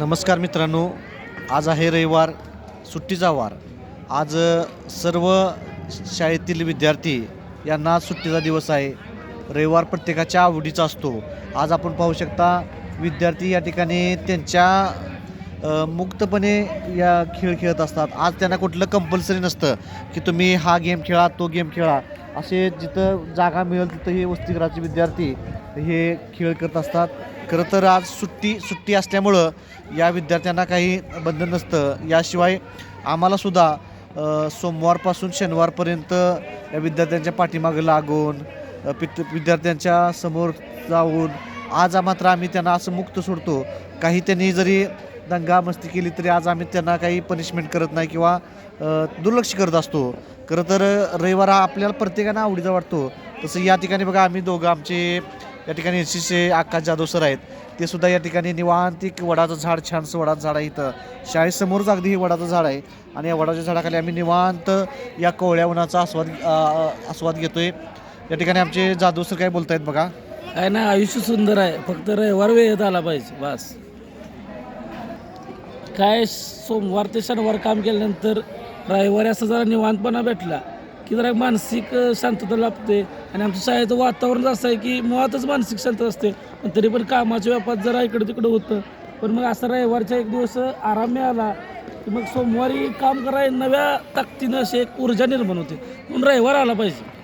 नमस्कार मित्रांनो आज आहे रविवार सुट्टीचा वार. आज सर्व शाळेतील विद्यार्थी यांना आज सुट्टीचा दिवस आहे. रविवार प्रत्येकाच्या आवडीचा असतो. आज आपण पाहू शकता विद्यार्थी या ठिकाणी त्यांच्या मुक्तपणे या खेळ खेळत असतात. आज त्यांना कुठलं कंपल्सरी नसतं की तुम्ही हा गेम खेळा तो गेम खेळा. असे जिथं जागा मिळेल तिथं हे वसतिगृहाचे विद्यार्थी हे खेळ करत असतात. खरं तर आज सुट्टी सुट्टी असल्यामुळं या विद्यार्थ्यांना काही बंधन नसतं. याशिवाय आम्हालासुद्धा सोमवारपासून शनिवारपर्यंत या विद्यार्थ्यांच्या पाठीमागं लागून पित विद्यार्थ्यांच्या समोर जाऊन आज मात्र आम्ही त्यांना असं मुक्त सोडतो. काही त्यांनी जरी दंगा मस्ती केली तरी आज आम्ही त्यांना काही पनिशमेंट करत नाही किंवा दुर्लक्ष करत असतो. खरं तर रविवार हा आपल्याला प्रत्येकानं आवडीचा वाटतो. तसं या ठिकाणी बघा आम्ही दोघं आमचे या ठिकाणी N C C Akash Jadhav sir आहेत. ते सुद्धा या ठिकाणी निवांत एक वडाचं झाड छानसं वडाचं झाड आहे इथं. शाळेसमोरच अगदी हे वडाचं झाड आहे. आणि या वडाच्या झाडाखाली आम्ही निवांत या कोवळ्या उन्हाचा आस्वाद आस्वाद आस्वाद घेतोय. या ठिकाणी आमचे जाधव सर काय बोलतायत बघा. काय ना आयुष्य सुंदर आहे. फक्त रविवार वेळेत आला पाहिजे बस. काय सोमवार ते शनिवार काम केल्यानंतर रविवारी असं जरा निवांतपणा भेटला की जरा मानसिक शांतता लाभते. आणि आमच्या शाळेचं वातावरण असं आहे की मुळातच मानसिक शांतता असते. पण तरी पण कामाच्या व्यापात जरा इकडं तिकडं होतं. पण मग असं रविवारचा एक दिवस आराम मिळाला की मग सोमवारी काम करायला नव्या ताकदीनं अशी एक ऊर्जा निर्माण होते. म्हणून रविवार आला पाहिजे.